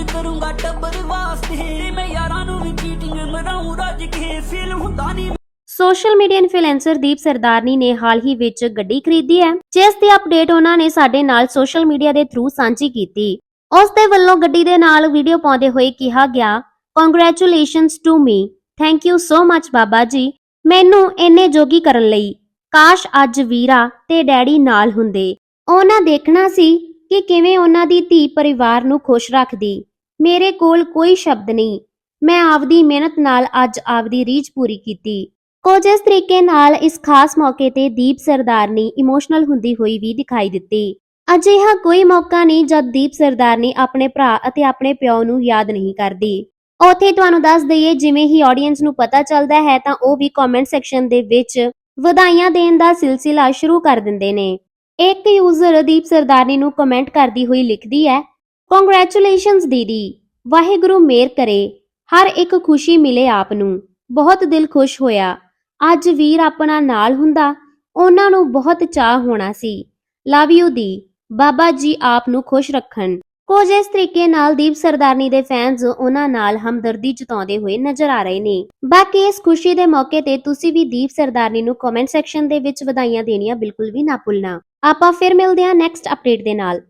ਕੁਝ ਕਰੂੰਗਾ ਟੱਬਰ ਵਾਸਤੇ। ਮੈਂ ਯਾਰਾਂ ਨੂੰ ਵੀ ਚੀਟਿੰਗ ਮਰਾਉਂ ਰੱਜ ਕੇ ਫੀਲ ਹੁੰਦਾ ਨਹੀਂ social media influencer Deep Sardarni ਨੇ ਹਾਲ ਹੀ ਵਿੱਚ ਗੱਡੀ ਖਰੀਦੀ ਹੈ, ਜਿਸ ਦੀ ਅਪਡੇਟ ਉਹਨਾਂ ਨੇ ਸਾਡੇ ਨਾਲ ਸੋਸ਼ਲ ਮੀਡੀਆ ਦੇ ਥਰੂ ਸਾਂਝੀ ਕੀਤੀ। ਉਸ ਦੇ ਵੱਲੋਂ ਗੱਡੀ ਦੇ ਨਾਲ ਵੀਡੀਓ ਪਾਉਂਦੇ ਹੋਏ ਕਿਹਾ ਗਿਆ congratulations to me thank you so much Baba ji. ਮੈਨੂੰ ਇੰਨੇ ਜੋਗੀ ਕਰਨ ਲਈ ਕਾਸ਼ ਅੱਜ ਵੀਰਾ ਤੇ ਡੈਡੀ ਨਾਲ ਹੁੰਦੇ। ਉਹਨਾਂ ਦੇਖਣਾ ਸੀ ਕਿ ਕਿਵੇਂ ਉਹਨਾਂ ਦੀ ਧੀ ਪਰਿਵਾਰ ਨੂੰ ਖੁਸ਼ ਰੱਖਦੀ। ਮੇਰੇ ਕੋਲ ਕੋਈ ਸ਼ਬਦ ਨਹੀਂ। ਮੈਂ ਆਪਦੀ ਮਿਹਨਤ ਨਾਲ ਅੱਜ ਆਪਦੀ ਰੀਝ ਪੂਰੀ ਕੀਤੀ। ਕੁਝ ਇਸ ਤਰੀਕੇ ਨਾਲ ਇਸ ਖਾਸ ਮੌਕੇ ਤੇ ਦੀਪ ਸਰਦਾਰਨੀ ਇਮੋਸ਼ਨਲ ਹੁੰਦੀ ਹੋਈ ਵੀ ਦਿਖਾਈ ਦਿੱਤੀ। ਅਜਿਹਾ ਕੋਈ ਮੌਕਾ ਨਹੀਂ ਜਦ ਦੀਪ ਸਰਦਾਰਨੀ ਆਪਣੇ ਭਰਾ ਅਤੇ ਆਪਣੇ ਪਿਓ ਨੂੰ ਯਾਦ ਨਹੀਂ ਕਰਦੀ। ਉਥੇ ਤੁਹਾਨੂੰ ਦੱਸ ਦਈਏ, ਜਿਵੇਂ ਹੀ ਆਡੀਅנס ਨੂੰ ਪਤਾ ਚੱਲਦਾ ਹੈ ਤਾਂ ਉਹ ਵੀ ਕਮੈਂਟ ਸੈਕਸ਼ਨ ਦੇ ਵਿੱਚ ਵਧਾਈਆਂ ਦੇਣ ਦਾ ਸਿਲਸਿਲਾ ਸ਼ੁਰੂ ਕਰ ਦਿੰਦੇ ਨੇ। ਇੱਕ ਯੂਜ਼ਰ ਦੀਪ ਸਰਦਾਰਨੀ ਨੂੰ ਕਮੈਂਟ ਕਰਦੀ ਹੋਈ ਲਿਖਦੀ ਹੈ ਕੰਗ੍ਰੈਚੁਲੇਸ਼ਨਸ ਦੀਦੀ। ਵਾਹਿਗੁਰੂ ਮੇਰ ਕਰੇ। ਹਰ ਇੱਕ ਖੁਸ਼ੀ ਮਿਲੇ ਆਪ ਨੂੰ। ਬਹੁਤ ਦਿਲ ਖੁਸ਼ ਹੋਇਆ। ਅੱਜ ਵੀਰ ਆਪਣਾ ਨਾਲ ਹੁੰਦਾ। ਉਹਨਾਂ ਨੂੰ ਬਹੁਤ ਚਾਹ ਹੋਣਾ ਸੀ। ਲਵ ਯੂ ਦੀ। ਬਾਬਾ ਜੀ ਆਪ ਨੂੰ ਖੁਸ਼ ਰੱਖਣ। ਕੁਝ ਇਸ ਤਰੀਕੇ ਨਾਲ ਦੀਪ ਸਰਦਾਰਨੀ ਦੇ ਫੈਨਸ ਉਹਨਾਂ ਨਾਲ ਹਮਦਰਦੀ ਜਤਾਉਂਦੇ ਹੋਏ ਨਜ਼ਰ ਆ ਰਹੇ ਨੇ। ਬਾਕੀ ਇਸ ਖੁਸ਼ੀ ਦੇ ਮੌਕੇ ਤੇ ਤੁਸੀਂ ਵੀ ਦੀਪ ਸਰਦਾਰਨੀ ਨੂੰ ਕਮੈਂਟ ਸੈਕਸ਼ਨ ਦੇ ਵਿੱਚ ਵਧਾਈਆਂ ਦੇਣੀਆਂ ਬਿਲਕੁਲ ਵੀ ਨਾ ਭੁੱਲਣਾ। ਆਪਾਂ ਫਿਰ ਮਿਲਦੇ ਹਾਂ ਨੈਕਸਟ ਅਪਡੇਟ ਦੇ ਨਾਲ।